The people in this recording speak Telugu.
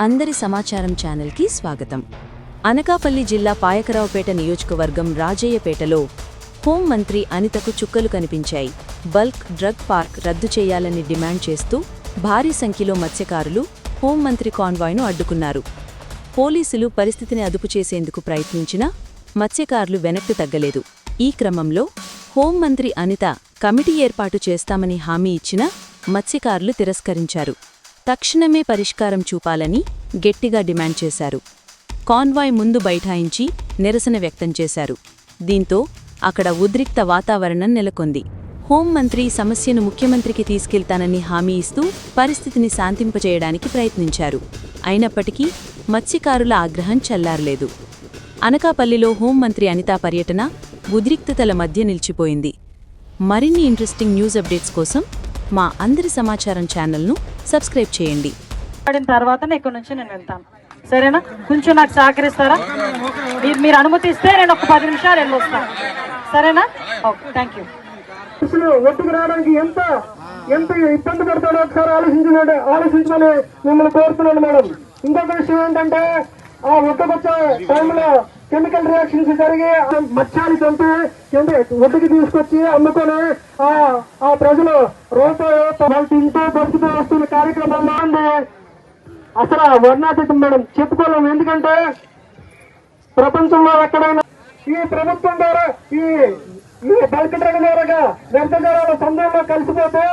అందరి సమాచారం ఛానల్కి స్వాగతం. అనకాపల్లి జిల్లా పాయకరావుపేట నియోజకవర్గం రాజయ్యపేటలో హోంమంత్రి అనితకు చుక్కలు కనిపించాయి. బల్క్ డ్రగ్ పార్క్ రద్దు చేయాలని డిమాండ్ చేస్తూ భారీ సంఖ్యలో మత్స్యకారులు హోంమంత్రి కాన్వాయ్ను అడ్డుకున్నారు. పోలీసులు పరిస్థితిని అదుపు చేసేందుకు ప్రయత్నించినా మత్స్యకారులు వెనక్కి తగ్గలేదు. ఈ క్రమంలో హోంమంత్రి అనిత కమిటీ ఏర్పాటు చేస్తామని హామీ ఇచ్చినా మత్స్యకారులు తిరస్కరించారు. తక్షణమే పరిష్కారం చూపాలని గట్టిగా డిమాండ్ చేశారు. కాన్వాయ్ ముందు బైఠాయించి నిరసన వ్యక్తం చేశారు. దీంతో అక్కడ ఉద్రిక్త వాతావరణం నెలకొంది. హోంమంత్రి సమస్యను ముఖ్యమంత్రికి తీసుకెళ్తానని హామీ ఇస్తూ పరిస్థితిని శాంతింపజేయడానికి ప్రయత్నించారు. అయినప్పటికీ మత్స్యకారుల ఆగ్రహం చల్లారలేదు. అనకాపల్లిలో హోంమంత్రి అనితా పర్యటన ఉద్రిక్తతల మధ్య నిలిచిపోయింది. మరిన్ని ఇంట్రెస్టింగ్ న్యూస్ అప్డేట్స్ కోసం మా అందరి సమాచారం ఛానల్ను సబ్స్క్రైబ్ చేయండి. పడిన తర్వాత ఇక్కడ నుంచి నేను వెళ్తాను. సరేనా? కొంచెం నాకు సహకరిస్తారా? మీరు మీరు అనుమతిస్తే నేను ఒక పది నిమిషాలు వెళ్ళొస్తాను సరేనా? Okay thank you. ఒట్టుకు రావడానికి ఎంత ఎంత ఇబ్బంది పడతాడో ఒకసారి ఆలోచించమని ఆలోచించమని మిమ్మల్ని కోరుతున్నాను మేడం. ఇంకొక విషయం ఏంటంటే ఆ ఒట్టుకొచ్చే టైంలో కెమికల్ రియాక్షన్స్ జరిగి ఆ మత్స్యాన్ని చంపి ఒడ్డుకి తీసుకొచ్చి అమ్ముకొని ఆ ఆ ప్రజలు రోడ్డు వాళ్ళు తింటూ బతుకుతూ వస్తున్న కార్యక్రమంలో బాగుంది అసలు వర్ణాతీతం మేడం చెప్పుకోలేము. ఎందుకంటే ప్రపంచంలో ఎక్కడైనా ఈ ప్రభుత్వం ద్వారా ఈ ఈ బల్క్ డ్రగ్ ద్వారాగా వ్యర్థజాల సంఘంలో కలిసిపోతే